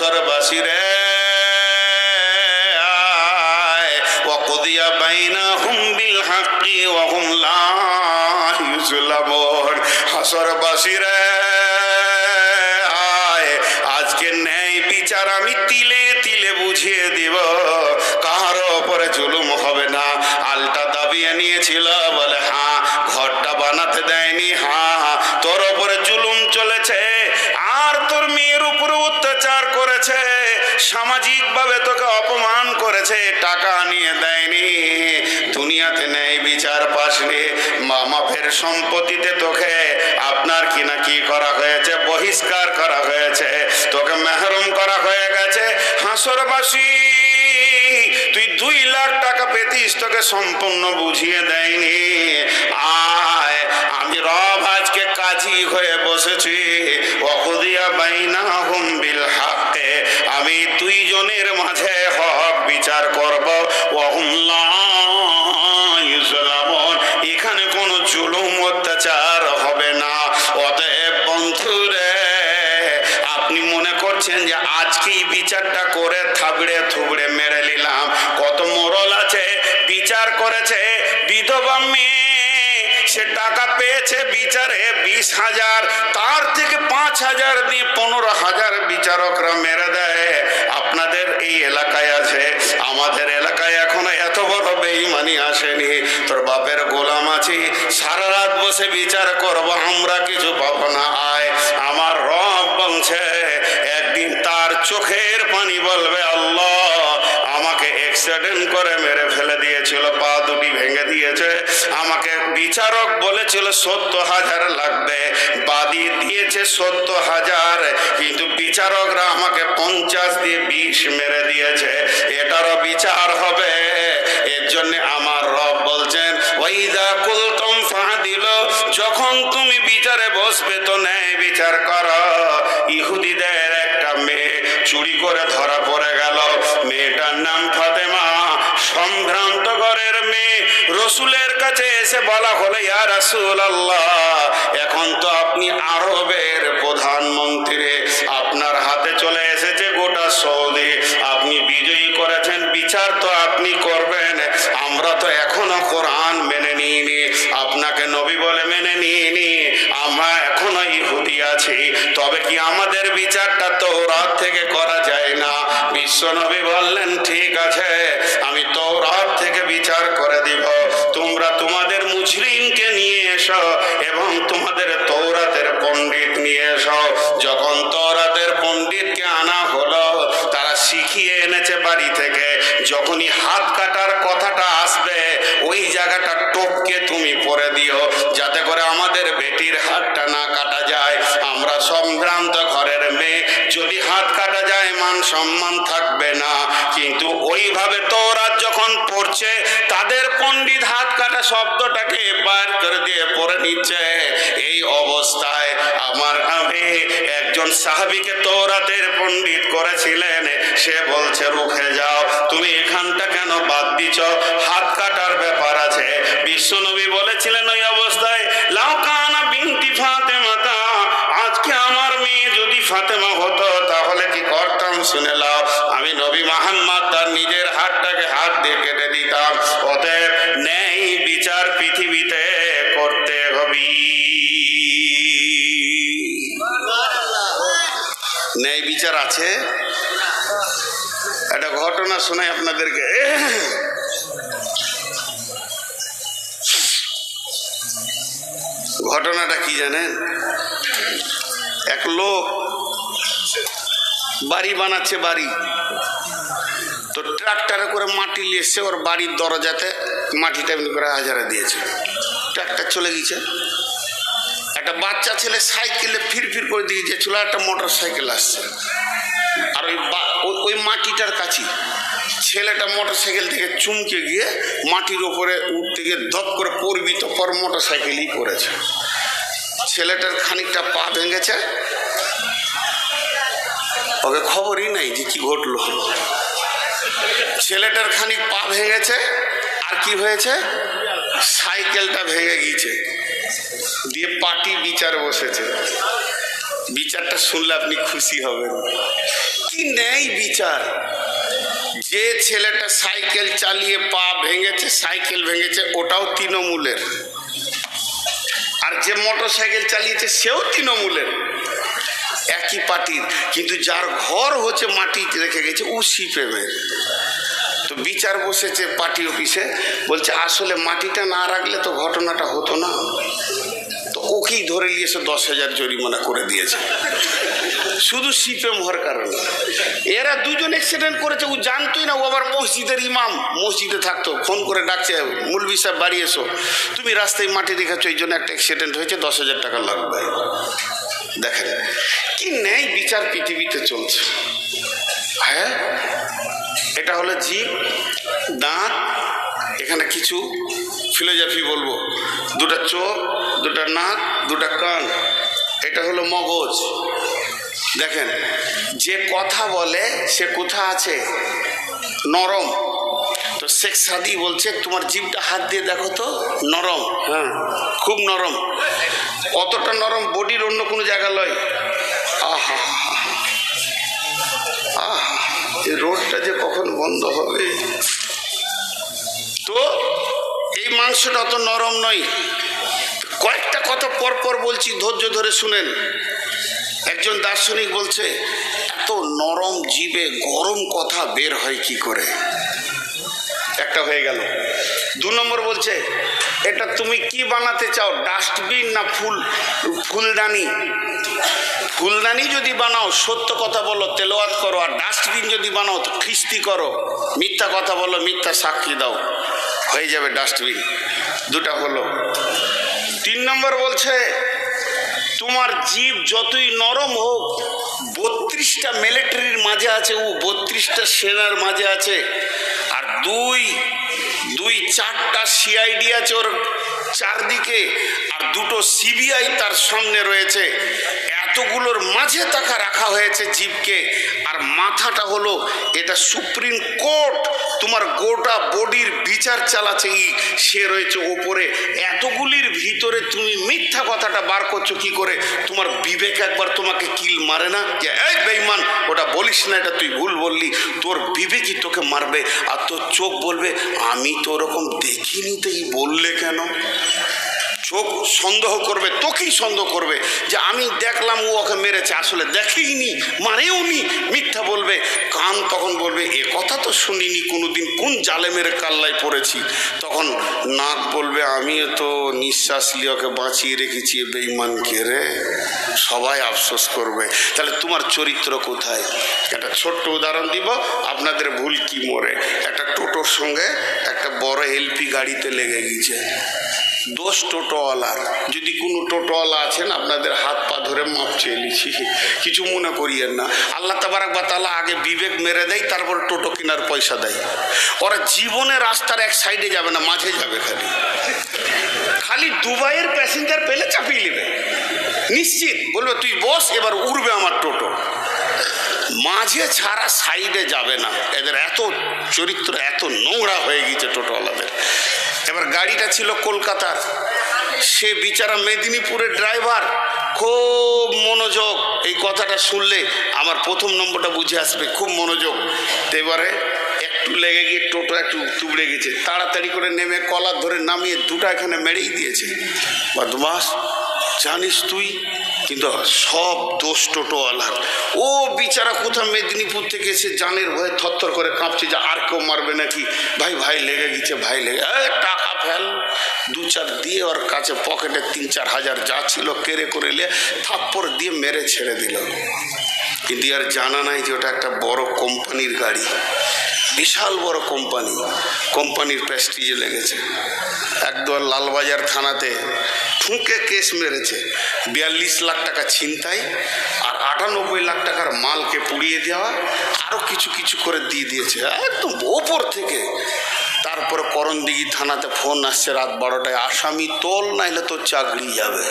হাসরবাসী রে হাসরবাসী রে আজকে ন্যায় বিচার আমি তিলে তিলে বুঝিয়ে দিব। কার ওপরে জুলুম হবে না। আলটা দাবিয়ে নিয়েছিল বলে হ্যাঁ ঘরটা বানাতে দেয়নি হ্যাঁ তোর ওপরে জুলুম চলেছে, আর তোর মেয়ের উপরে অত্যাচার করেছে সামাজিক ভাবে তোকে অপমান করেছে, টাকা নিয়ে দেয়নি, দুনিয়াতে নেই, বিচার পাসনি মামাফের সম্পত্তিতে তোকে, আপনার কি না কি করা হয়েছে, বহিষ্কার করা হয়েছে, তোকে মেহরুম করা হয়ে গেছে, হাসরবাসী। তুই দুই লাখ টাকা পেতিস, তোকে সম্পূর্ণ বুঝিয়ে দেয়নি। আয়, আমি রব আজকে কাজী হয়ে বসেছি। অকুদিয়া বাইনা হুম বিল হাক্কে, আমি দুইজনের মাঝে হক বিচার করব। ওহুম এখানে কোনো জুলুম অত্যাচার হবে না। অতএব বন্ধুরে, আপনি মনে করছেন যে আজকেই বিচারটা করে থাবড়ে থুবড়ে মেরে করেছে বিধবা মেয়ে। সে টাকা পেয়েছে বিচারে বিশ হাজার, তার থেকে পাঁচ হাজার দিয়ে পনেরো হাজার বিচারকরা মেরে দেয়। আপনাদের এই এলাকায় আছে, আমাদের এলাকায় এখনও এত বড় বেইমানি আসেনি। তোর বাপের গোলাম আছি, সারা রাত বসে বিচার করব, আমরা কিছু পাবো না। আয়, আমার রব বলছে, একদিন তার চোখের পানি বলবে, আল্লাহ অ্যাক্সিডেন্ট করে মেরে ফেলে দিয়েছিল, পা দুটি ভেঙে দিয়েছে। আমাকে বিচারক বলেছিল, সত্তর হাজার লাগবে। বাদি দিয়েছে সত্তর হাজার, কিন্তু বিচারকরা আমাকে পঞ্চাশ দিয়ে বিষ মেরে দিয়েছে। এটারও বিচার হবে। এর জন্য আমার রব বলছেন ওই ওইদা কুলতম ফাদিল যখন তুমি বিচারে বসবে তো ন্যায় বিচার করো। ইহুদিদের একটা মেয়ে চুরি করে ধরা পড়ে গেল। মেয়েটার নাম ফাতেমা। সম্ভ্রান্ত ঘরের মেয়ে রসুলের কাছে এসে বলা হলে, ইয়া রাসূল আল্লাহ এখন তো আপনি আরবের প্রধানমন্ত্রী। আপনার হাতে চলে এসেছে গোটা সৌদি। আপনি বিজয়ী করেছেন। বিচার তো আপনি করবেন। আমরা তো এখনও কোরআন মেনে নিইনি, আপনাকে নবী বলে মেনে নিইনি, আমরা এখনও ইহুদি আছি, তবে কি আমাদের বিচারটা তো রাত থেকে করা যায় না? বিশ্ব নবী বললেন, ঠিক আছে, আমি তো রাত থেকে বিচার করে দিব, তোমরা তোমাদের যখনই হাত কাটার কথাটা আসবে, ওই জায়গাটা টোপকে তুমি পরে দিও, যাতে করে আমাদের বেটির হাতটা না কাটা যায়। আমরা সম্ভ্রান্ত ঘরের মেয়ে, যদি হাত কাটা যায়, মান সম্মান থাকবে না। কিন্তু ওইভাবে তোরা যখন পড়ছে, তাদের পণ্ডিত হাত কাটা শব্দটাকে বার করে দিয়ে পড়ে নিচ্ছে। এই অবস্থায় আমার আমি একজন সাহাবিকে তোরাতের পণ্ডিত করেছিলেন। সে বলছে, রুখে যাও, তুমি এখানটা কেন বাদ দিছ? হাত কাটার ব্যাপার আছে। বিশ্বনবী বলেছিলেন ওই অবস্থায় লাউকানা বিনতি ফাতেমাতা, আজকে আমার মেয়ে যদি ফাতেমা হতো, তাহলে কি করতাম শুনে লাও। হাতটাকে হাত দিয়ে কেটে দিতাম। অতএব নেই বিচার পৃথিবীতে করতে হবি। ন্যায় বিচার আছে? একটা ঘটনা শোনাই আপনাদেরকে। ঘটনাটা কি জানেন? এক লোক বাড়ি বানাচ্ছে বাড়ি। তো ট্রাক্টরে করে মাটি নিয়ে ওর বাড়ির দরজাতে মাটিটা এমনি করে হাজারা দিয়েছে। ট্রাক্টর চলে গেছে একটা বাচ্চা ছেলে সাইকেলে ফির ফির করে দিয়ে যাচ্ছিল একটা মোটর সাইকেল আসছে। আর ওই ওই- মাটিটার কাছে ছেলেটা মোটর সাইকেল থেকে চুমকে গিয়ে মাটির ওপরে উঠতে গিয়ে ধপ করে পড়বি তো পর মোটর সাইকেলই পড়েছে। ছেলেটার খানিকটা পা ভেঙেছে। ওকে খবরই নাই যে কি ঘটলো। ছেলেটার খানিক পা ভেঙেছে আর কি হয়েছে? সাইকেলটা ভেঙে গিয়েছে। দিয়ে পার্টি বিচার বসেছে। বিচারটা শুনলে আপনি খুশি হবেন। কি ন্যায় বিচার? যে ছেলেটা সাইকেল চালিয়ে পা ভেঙেছে, সাইকেল ভেঙেছে, ওটাও তৃণমূলের। আর যে মোটর সাইকেল চালিয়েছে, সেও তৃণমূলের। একই পার্টির কিন্তু যার ঘর হচ্ছে মাটি রেখে গেছে, ও সিপেমের তো বিচার বসেছে পার্টি অফিসে, বলছে আসলে মাটিটা না রাখলে তো ঘটনাটা হতো না। তো ওকেই ধরে নিয়েছে দশ হাজার জরিমানা করে দিয়েছে। শুধু সিপেম হওয়ার কারণে। এরা দুজন অ্যাক্সিডেন্ট করেছে, ও জানতোই না, ও আবার মসজিদের ইমাম। মসজিদে থাকতো, ফোন করে ডাকছে মুলবি সাহেব, বাড়ি এসো। তুমি রাস্তায় মাটি রেখেছো, এই জন্য একটা অ্যাক্সিডেন্ট হয়েছে, দশ হাজার টাকা লাগবে। দেখেন কি ন্যায় বিচার পৃথিবীতে চলছে? হ্যাঁ? এটা হলো জীব দাঁত এখানে কিছু ফিলোজফি বলব। দুটা চোখ দুটা নাক দুটা কান। এটা হলো মগজ। দেখেন যে কথা বলে সে কোথা আছে? নরম। তো শেখ সাদি বলছে তোমার জিভটা হাত দিয়ে দেখো তো নরম। হ্যাঁ। খুব নরম। অতটা নরম বডির অন্য কোনো জায়গা লয়? আহা। রোডটা যে কখন বন্ধ হবে। তো, এই মাংসটা অত নরম নয়। কয়েকটা কথা পর পর বলছি, ধৈর্য ধরে শুনেন। একজন দার্শনিক বলছে, এত নরম জীবে গরম কথা বের হয় কি করে? একটা হয়ে গেল। দু নম্বর বলছে, এটা তুমি কি বানাতে চাও, ডাস্টবিন না ফুল, ফুলদানি? ফুলদানি যদি বানাও, সত্য কথা বলো, তেলোয়াত করো, আর ডাস্টবিন যদি বানাও, তো খিস্তি করো। মিথ্যা কথা বলো, মিথ্যা সাক্ষী দাও। হয়ে যাবে ডাস্টবিন। দুটা হলো। তিন নম্বর বলছে, তোমার জীব যতই নরম হোক, বত্রিশটা মিলিটারির মাঝে আছে ও, বত্রিশটা সেনার মাঝে আছে। দুই দুই চারটা সিআইডি আছে ওর চারদিকে, আর দুটো সিবিআই তার সামনে রয়েছে। এতগুলোর মাঝে তাকা রাখা হয়েছে জীবকে, আর মাথাটা হলো এটা সুপ্রিম কোর্ট, তোমার গোটা বডির বিচার চালাচ্ছে ই। সে রয়েছে ওপরে। এতগুলির ভিতরে তুমি মিথ্যা কথাটা বার করছ, কি করে? তোমার বিবেক একবার তোমাকে কিল মারে না? যে, এই বেইমান ওটা বলিস না, এটা তুই ভুল বললি। তোর বিবেকই তোকে মারবে, আর তোর চোখ বলবে, আমি তো ওরকম দেখিনি তো এই বললে কেন? চোখ সন্দেহ করবে, তোকেই সন্দেহ করবে, যে, আমি দেখলাম ও ওকে মেরেছে, আসলে দেখেইনি মারেও নি মিথ্যা বলবে, কান তখন বলবে, এ কথা তো শুনিনি, কোনোদিন কোন জালে মেরে কাল্লায় পড়েছি? তখন নাক বলবে, আমিও তো নিঃশ্বাস লিওকে বাঁচিয়ে রেখেছি বেইমানকে রে। সবাই আফসোস করবে। তাহলে তোমার চরিত্র কোথায়? একটা ছোট্ট উদাহরণ দিব, আপনাদের ভুল কি মরে? একটা টোটোর সঙ্গে একটা বড় এলপি গাড়িতে লেগে গেছে। দোষ টোটোওয়ালার। যদি কোনো টোটোওয়ালা আছেন, আপনাদের হাত পা ধরে মাপ চেয়ে নিচ্ছি। কিছু মনে করিয়েন না। আল্লাহ তাবারাক বা তালা আগে বিবেক মেরে দেয়, তারপর টোটো কেনার পয়সা দেয়। ওরা জীবনে রাস্তার এক সাইডে যাবে না, মাঝে যাবে খালি। খালি দুবাইয়ের প্যাসেঞ্জার পেলে চাপিয়ে নেবে। নিশ্চিত। বলবে, তুই বস, এবার উড়বে আমার টোটো। মাঝে ছাড়া সাইডে যাবে না। এদের এত চরিত্র, এত নোংরা হয়ে গেছে টোটোওয়ালাদের। এবার গাড়িটা ছিল কলকাতার। সে বিচারা মেদিনীপুরের ড্রাইভার। খুব মনোযোগ। এই কথাটা শুনলে আমার প্রথম নম্বরটা বুঝে আসবে। খুব মনোযোগ। এবারে একটু লেগে গিয়ে টোটো একটু তুবড়ে গেছে। তাড়াতাড়ি করে নেমে কলার ধরে নামিয়ে দুটা এখানে মেরেই দিয়েছে। বদমাস, জানিস তুই? কিন্তু সব দোষ টোটোওয়ালার ও বিচারা কোথা মেদিনীপুর থেকে এসে জানের ভয়ে থরথর করে কাঁপছে যে আর কেউ মারবে নাকি? ভাই ভাই লেগে গেছে, ভাই লেগে টাকা ফেল। দু চার দিয়ে ওর কাছে পকেটে তিন চার হাজার যা ছিল কেড়ে করে নিয়ে থাপ্পড় দিয়ে মেরে ছেড়ে দিল। কিন্তু আর জানা নাই যে ওটা একটা বড় কোম্পানির গাড়ি। বিশাল বড় কোম্পানি। কোম্পানির প্রেস্টিজে লেগেছে। একদম লালবাজার থানাতে ঠুঁকে কেস মেরেছে। বিয়াল্লিশ লাখ টাকা ছিনতাই আর আটানব্বই লাখ টাকার মালকে পুড়িয়ে দেওয়া আরও কিছু কিছু করে দিয়ে দিয়েছে। একদম ওপর থেকে। তারপরে করণদিঘি থানাতে ফোন আসছে রাত বারোটায়, আসামি তোল, নাইলে তোর চাকরি যাবে।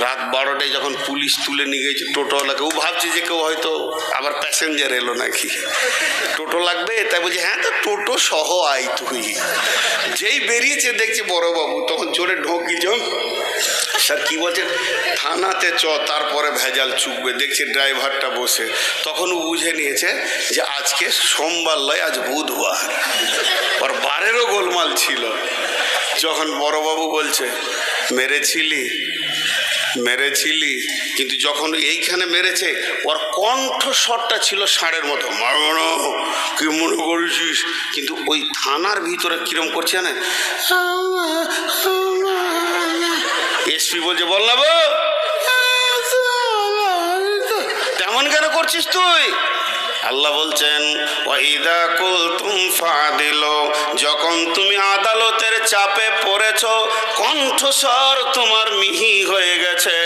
রাত বারোটায় যখন পুলিশ তুলে নিয়ে গেছে, টোটোওয়ালাকে, ও ভাবছে যে কেউ হয়তো আবার প্যাসেঞ্জার এলো নাকি। টোটো লাগবে, তাই বলছে হ্যাঁ তো টোটো সহ আই তুই। যেই বেরিয়েছে, দেখছে বড়বাবু তখন জোরে ঢোকি যখন স্যার, কি বলছে? থানাতে চ, তারপরে ভেজাল চুকবে। দেখছি ড্রাইভারটা বসে। তখন ও বুঝে নিয়েছে যে আজকে সোমবার লয়, আজ বুধবার। ওর বারেরও গোলমাল ছিল। যখন বড়বাবু বলছে, মেরেছিলি? মেরেছিলি? কিন্তু যখন এইখানে মেরেছে, ওর কণ্ঠস্বরটা ছিল ষাঁড়ের মতো। মারো কি মনে করেছিস? কিন্তু ওই থানার ভিতরে কিরম করছে না এসপি বলছে, বল না তেমন কেন করছিস তুই? আল্লাহ বলছেন ওয়াইদা কুলতুম ফাদিল, যখন তুমি আদালতের চাপে পড়েছ, কণ্ঠস্বর তোমার মিহি হয়ে গেছে।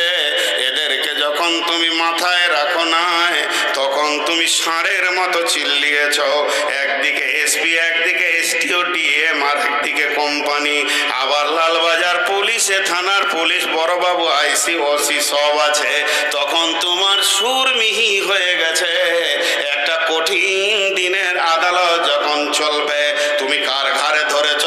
এদেরকে যখন তুমি মাথায় রাখো নাই, তখন তুমি ষাঁড়ের মতো চিল্লিয়েছ। একদিকে এসপি, একদিকে এসটিও, ডিএম আর একদিকে কোম্পানি। আবার লালবাজার পুলিশে থানার পুলিশ, বড়বাবু, আইসি, ওসি সব আছে। তখন তোমার সুর মিহি হয়ে গেছে। একটা কঠিন দিনের আদালত যখন চলবে, তুমি কার ঘাড়ে ধরেছ?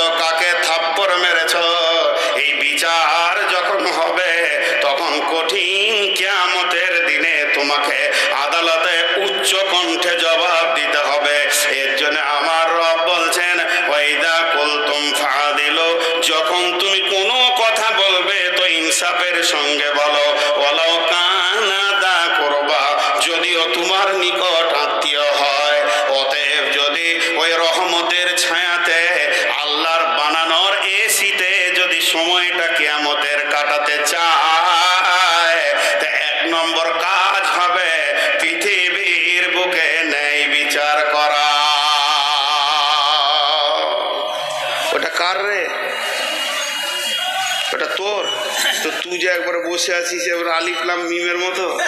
একবার বসে আছিস এবার আলিফলাম মিমের মতো।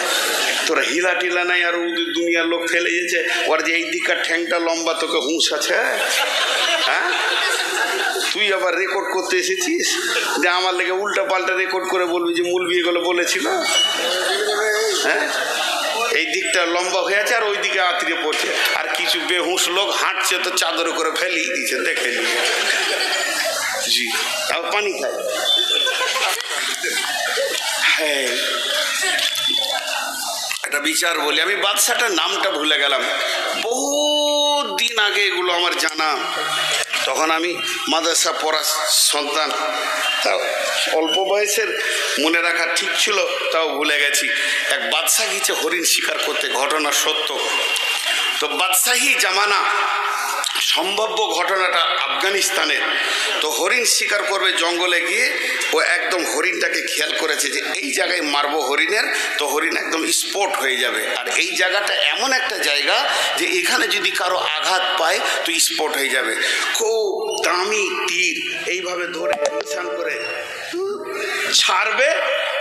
তোর হিলা টিলা নাই আর ওদের দুনিয়ার লোক ফেলে গেছে ওর যে এই দিককার ঠ্যাংটা লম্বা, তোকে হুঁশ আছে? হ্যাঁ? তুই আবার রেকর্ড করতে এসেছিস? যে আমার লেগে উল্টা পাল্টা রেকর্ড করে বলবি যে মূল বিয়ে গুলো বলেছিল। হ্যাঁ? এই দিকটা লম্বা হয়ে আছে আর ওই দিকে আত্মীয় পড়ছে। আর কিছু বেহুশ লোক হাঁটছে তো চাদর করে ফেলিয়ে দিচ্ছে দেখে নি জি আর পানি খায় হ্যাঁ একটা বিচার বলি। আমি বাদশাটার নামটা ভুলে গেলাম। বহু দিন আগে এগুলো আমার জানা। তখন আমি মাদ্রাসা পড়া সন্তান। তাও অল্প বয়সের মনে রাখা ঠিক ছিল, তাও ভুলে গেছি। এক বাদশাহ গিয়েছে হরিণ শিকার করতে, ঘটনা সত্য। তো বাদশাহী জামানা সম্ভাব্য ঘটনাটা আফগানিস্তানের। তো হরিণ শিকার করবে জঙ্গলে গিয়ে, ও একদম হরিণটাকে খেয়াল করেছে যে এই জায়গায় মারবো হরিণের, তো হরিণ একদম স্পট হয়ে যাবে। আর এই জায়গাটা এমন একটা জায়গা যে এখানে যদি কারও আঘাত পায়, তো স্পট হয়ে যাবে। খুব দামি তীর, এইভাবে ধরে নিশান করে ছাড়বে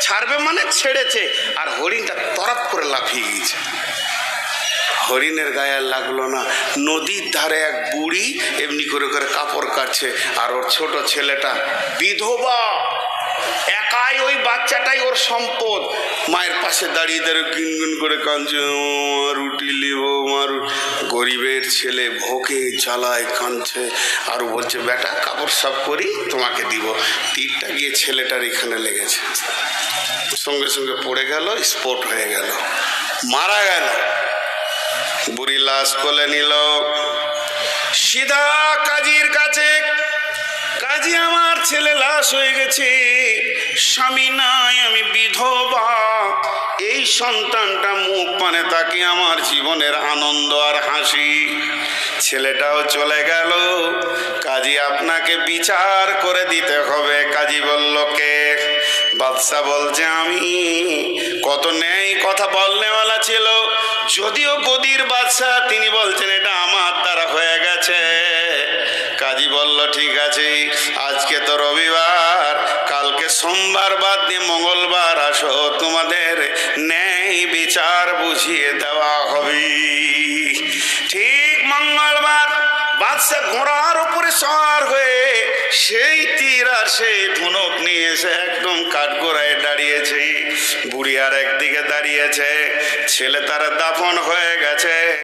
ছাড়বে মানে ছেড়েছে। আর হরিণটা তরফ করে লাফিয়ে গিয়েছে। হরিণের গায়ে আর লাগল না। নদীর ধারে এক বুড়ি এমনি করে করে কাপড় কাটছে। আর ওর ছোট ছেলেটা বিধবা। একাই ওই বাচ্চাটাই ওর সম্পদ। মায়ের পাশে দাঁড়িয়ে দাঁড়িয়ে গুনগুন করে কাঁদছে "মা, রুটি লিব মার গরিবের ছেলে ভোকে জ্বালায় কাঁদছে। আর বলছে বেটা কাপড় সাফ করি তোমাকে দিব। তীরটা গিয়ে ছেলেটার এখানে লেগেছে। সঙ্গে সঙ্গে পড়ে গেল স্পট হয়ে গেল। মারা গেল। বুড়ি লাশ কোলে নিল। সিধা কাজীর কাছে, কাজী, আমার ছেলে লাশ হয়ে গেছে। স্বামী নাই, আমি বিধবা। এই সন্তানটা মুখ পানে তাকে আমার জীবনের আনন্দ আর হাসি। ছেলেটাও চলে গেল। কাজী, আপনাকে বিচার করে দিতে হবে। কাজী বলল, কে? বাদশা বলছে, আমি কত ন্যায় কথা বলনেওয়ালা ছিল। যদিও গদির বাদশাহ, তিনি বলছেন, এটা আমার দ্বারা হয়ে গেছে। কাজী বলল, ঠিক আছে, আজকে তো রবিবার। কালকে সোমবার বাদ দিয়ে মঙ্গলবার আসো। তোমাদের ন্যায় বিচার বুঝিয়ে দেওয়া হবে। বাদশা ঘোড়ার উপরে সওয়ার হয়ে সেই তীর আর সেই ধনুক নিয়ে এসে একদম কাঠগোড়ায় দাঁড়িয়েছে। বুড়ি আর একদিকে দাঁড়িয়েছে। ছেলে তার দাফন হয়ে গেছে।